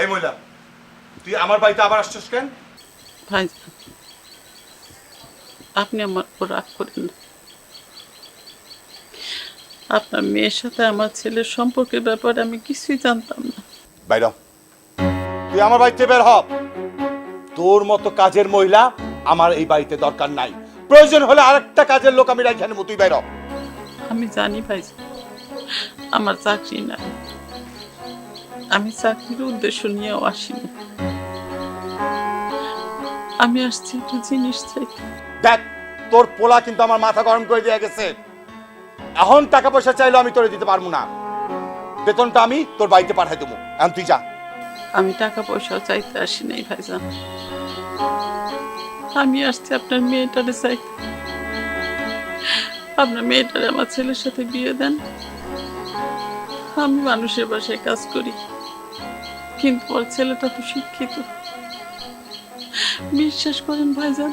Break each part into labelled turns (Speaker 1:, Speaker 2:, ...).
Speaker 1: এই মহিলা তুই আমার বাড়িতে আবার আসছিস কেন?
Speaker 2: ভাইজান আপনি আমার উপর রাগ করেন না। আপনার মেয়ের সাথে আমার ছেলের সম্পর্কের ব্যাপারে আমি কিছুই জানতাম না।
Speaker 1: বাইর হ। তুই আমার বাড়িতে বের হ। তোর মতো কাজের মহিলা আমার এই বাড়িতে দরকার নাই। প্রয়োজন হলে আরেকটা কাজের লোক আমি রাখি তুই বাইর হ।
Speaker 2: আমি জানি ভাই আমার চাকরি নাই। আমি চাকরির উদ্দেশ্য নিয়েও আসিনি। আমি আসছি একটু জিনিস চাইতে
Speaker 1: দেখ তোর পোলা কিন্তু আমার মাথা গরম করে দিয়ে গেছে। এখন টাকা পয়সা চাইলে আমি তোরে দিতে পারব না। বেতনটা আমি তোর বাড়িতে পাঠাই দেবো। এখন তুই যা।
Speaker 2: আমি টাকা পয়সা চাইতে আসি নাই ভাইজান। আমি আসছি আপনার মেয়েটারে চাইতে। আপনার মেয়েটারে আমার ছেলের সাথে বিয়ে দেন। আমি মানুষের বাসায় কাজ করি। কিন্তু ওর ছেলেটা তো শিক্ষিত। বিশ্বাস করেন ভাইজান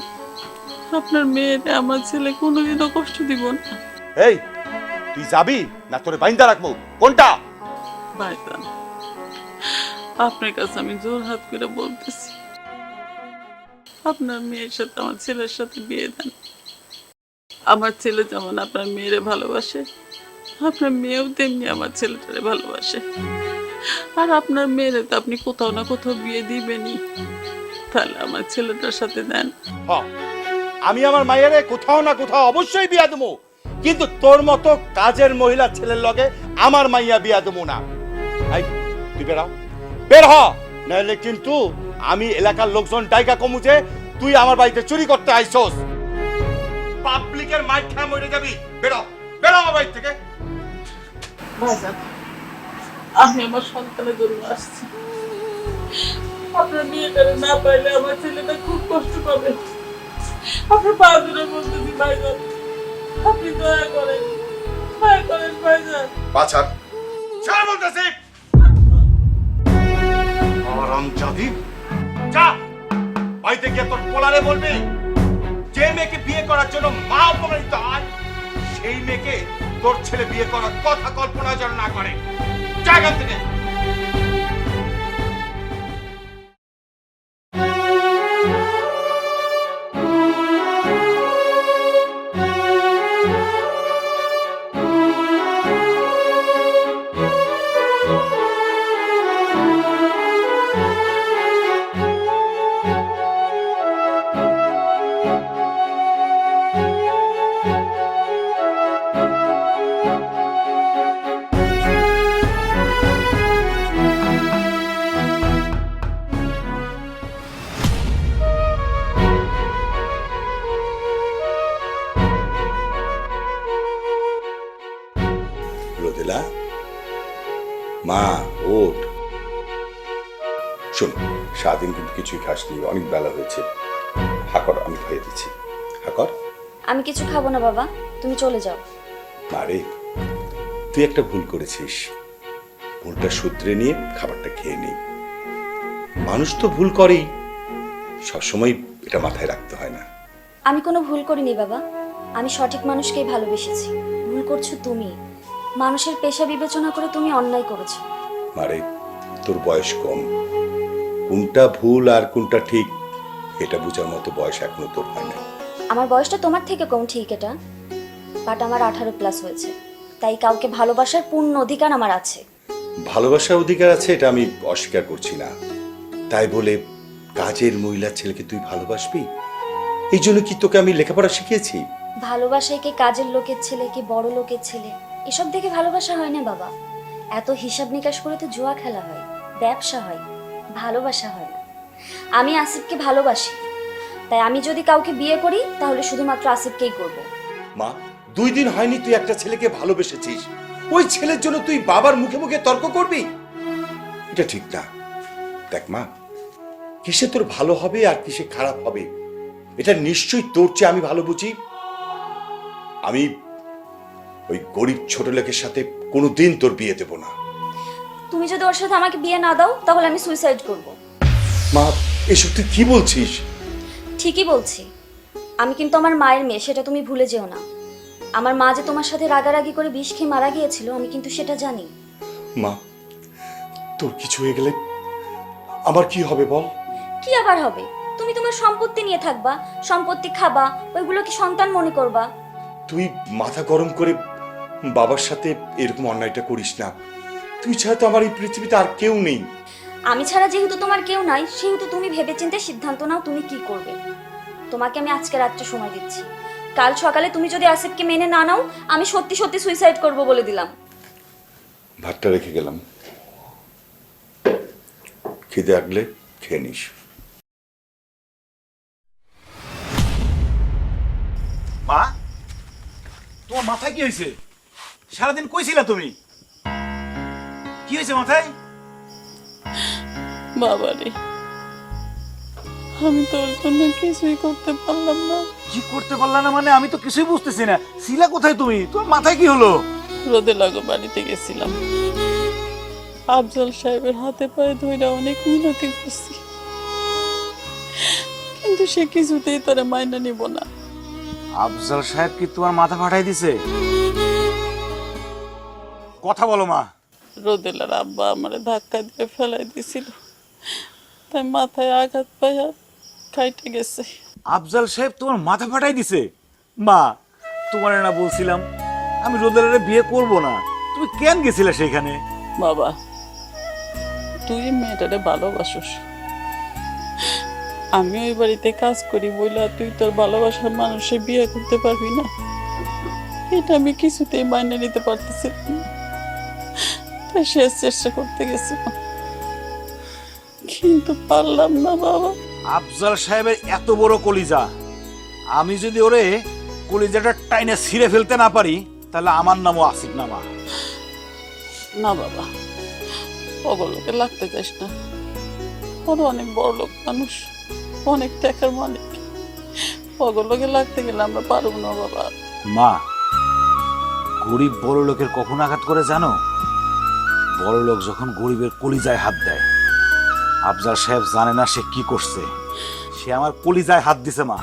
Speaker 2: আপনার মেয়েরে আমার ছেলে কোনোদিনও কষ্ট দিব না।
Speaker 1: এই তুই যাবি না তোরে বাইন্দা রাখব? কোনটা?
Speaker 2: ভাইজান আপনার কাছে আমি জোর হাত করে বলতেছি। আপনার মেয়ের সাথে আমার ছেলের সাথে বিয়ে দেন। আমার ছেলে যেমন আপনার মেয়েরে ভালোবাসে আপনার মেয়েও তেমনি আমার ছেলেটারে ভালোবাসে। আর আপনার মেয়েরে তো আপনি কোথাও না কোথাও বিয়ে দিবেনই। তাহলে আমার ছেলেটার সাথে দেন।
Speaker 1: আমি আমার মায়েরে কোথাও না কোথাও অবশ্যই বিয়া দেবো। কিন্তু তোর মতো কাজের মহিলা ছেলের লগে আমার মাইয়া বিয়া দেবো না। তুই বেরাও বের হ নাহলে কিন্তু আমি এলাকার লোকজন ডাইকা কমুছে তুই আমার বাড়িতে চুরি করতে আইছস পাবলিকের মাইক খেয়ে মরে যাবি। বেরো বেরো আমার বাড়ি থেকে।
Speaker 2: আমি আমার সন্তানের জন্য আসছি। আপনার মেয়েটারে না পাইলে আমার ছেলেটা খুব কষ্ট পাবে। আপনার পা ধরে বলতেছি ভাইজান আপনি দয়া করেন করেন
Speaker 1: তোর যে মেয়েকে বিয়ে করার জন্য মা সেই মেয়েকে তোর ছেলে বিয়ে করার কথা কল্পনা যেন না করে। জায়গা থেকে।
Speaker 3: শোন সারাদিন কিন্তু কিছুই খাসনি অনেক বেলা হয়েছে। হাকর আমি খাইয়ে দিচ্ছি। হাকর?
Speaker 4: আমি কিছু খাব না বাবা তুমি চলে যাও।
Speaker 3: মারে তুই একটা ভুল করেছিস। ভুলটা শুধরে নিয়ে খাবারটা খেয়ে নি। মানুষ তো ভুল করেই সবসময় এটা মাথায় রাখতে হয় না।
Speaker 4: আমি কোনো ভুল করিনি বাবা আমি সঠিক মানুষকেই ভালোবেসেছি। ভুল করছ তুমি। মানুষের পেশা বিবেচনা করে তুমি অন্যায় করেছ।
Speaker 3: মারে তোর বয়স কম। কোনটা ভুল আর কোনটা ঠিক এটা বোঝার মতো বয়স এখনও তোর হয় না
Speaker 4: আমার বয়সটা তোমার থেকে কম ঠিক এটা বাট আমার আঠারো প্লাস হয়েছে। তাই কাউকে ভালোবাসার পূর্ণ অধিকার আমার আছে।
Speaker 3: ভালোবাসার অধিকার আছে এটা আমি অস্বীকার করছি না। তাই বলে কাজের মহিলা ছেলেকে তুই ভালোবাসবি? এই জন্য কি তোকে আমি লেখাপড়া শিখিয়েছি?
Speaker 4: ভালোবাসায় কি কাজের লোকের ছেলে কি বড় লোকের ছেলে? এসব দেখে ভালোবাসা হয় না বাবা। এত হিসাব নিকাশ করে তো জুয়া খেলা হয় ব্যবসা হয়। ভালোবাসা হয় না। আমি আসিফকে ভালোবাসি। তাই আমি যদি কাউকে বিয়ে করি, তাহলে শুধুমাত্র আসিফকেই করব।
Speaker 3: মা, দুই দিন হয়নি তুই একটা ছেলেকে ভালোবেসেছিস। ওই ছেলের জন্য তুই বাবার মুখে মুখে তর্ক করবি? এটা ঠিক না। দেখ মা, কিসে তোর ভালো হবে আর কিসে খারাপ হবে? এটা নিশ্চয়ই তোর চেয়ে আমি ভালো বুঝি। আমি ওই গরিব ছোট লোকের সাথে কোনোদিন তোর বিয়ে দেব না।
Speaker 4: তুমি যদি ওর সাথে আমাকে বিয়ে না দাও তাহলে আমি সুইসাইড করব।
Speaker 3: মা এসব তুই কি বলছিস?
Speaker 4: ঠিকই বলছি। আমি কিন্তু আমার মায়ের মেয়ে সেটা তুমি ভুলে যেও না। আমার মা যে তোমার সাথে রাগারাগি করে বিষ খেয়ে মারা গিয়েছিল আমি কিন্তু সেটা জানি।
Speaker 3: মা তোর কিছু হয়ে গেলে আমার কি হবে বল?
Speaker 4: কি আবার হবে? তুমি তোমার সম্পত্তি নিয়ে থাকবা সম্পত্তি খাবা ওইগুলো কি সন্তান মনে করবা?
Speaker 3: তুই মাথা গরম করে বাবার সাথে এরকম অন্যায়টা করিস না। তুই ছাড়া তো আমার এই পৃথিবীতে আর কেউ নেই।
Speaker 4: আমি ছাড়া যেহেতু তোমার কেউ নাই সেহেতু তুমি ভেবেচিন্তে সিদ্ধান্ত নাও তুমি কি করবে। তোমাকে আমি আজকে রাত্রে সময় দিচ্ছি। কাল সকালে তুমি যদি আসিফকে মেনে না নাও আমি সত্যি সত্যি সুইসাইড করব বলে দিলাম।
Speaker 3: ভাতটা রেখে গেলাম। খিদে আগলে খেয়ে নিস।
Speaker 5: মা তোমার মাথায় কি হয়েছে? সারাদিন কইছিলা তুমি? কি হয়েছে মাথায়?
Speaker 2: বাবা রে আমি তোর জন্য কিছুই করতে পারলাম না।
Speaker 5: কি করতে পারলাম না মানে? আমি তো কিছুই বুঝতেছি না। শিলা কোথায় তুমি? তোমার মাথায় কি হলো?
Speaker 2: রোদে লাগো বাড়িতে গেছিলাম। আফজল সাহেবের হাতে পায়ে ধইরা অনেক মিনতি করছি। কিন্তু সে কিছুতেই তোরে মাইনা নিব না।
Speaker 5: আফজাল সাহেব কি তোমার মাথা ফাটাই দিছে? কথা বলো মা।
Speaker 2: রোদেলার আব্বা আমারে ধাক্কা দিয়ে ফেলাই দিছিল। তাই মাথায় আঘাত পাইয়া খাইতে গেছে।
Speaker 5: আফজাল সাহেব তোমার মাথা ফাটাই দিছে? মা তোমার না বলছিলাম আমি রোদেলারে বিয়ে করব না। তুমি কেন গেছিলে সেখানে?
Speaker 2: বাবা তুই মেয়েটারে ভালোবাসস। আমি ওই বাড়িতে কাজ করি বইলা তুই তোর ভালোবাসার মানুষে বিয়ে করতে পারবি না। এটা আমি কিছুতেই মাইনে নিতে পারতেছি না। শেষ চেষ্টা করতে গেছিলাম কিন্তু পারলাম না বাবা।
Speaker 5: আফজাল সাহেবের এত বড় কলিজা। আমি যদি ওরে কলিজাটা টাইনে ছিঁড়ে ফেলতে না পারি তাহলে আমার নামও আসিফ নামা
Speaker 2: না বাবা। অগলোকে লাগতে চাস না। ওরা অনেক বড় লোক মানুষ অনেক টাকার মালিক। অগলোকে লাগতে গেলে আমরা পারব না বাবা।
Speaker 5: মা গরিব বড় লোকের কখন আঘাত করে জানো? বড় লোক যখন গরিবের কলিজায় হাত দেয় আফজাল সাহেব জানে না সে কি করছে। সে আমার কলিজায় হাত দিছে মা।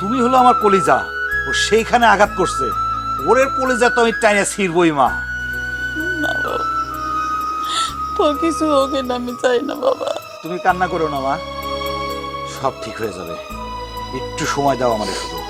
Speaker 5: তুমি হলো আমার কলিজা ও সেইখানে আঘাত করছে। ওরের কলিজা তো আমি টাইনে ছিড়বই মা।
Speaker 2: তোর কিছু হোক আমি চাই না বাবা।
Speaker 5: তুমি কান্না করো না মা। সব ঠিক হয়ে যাবে। একটু সময় দাও আমাদের শুধু।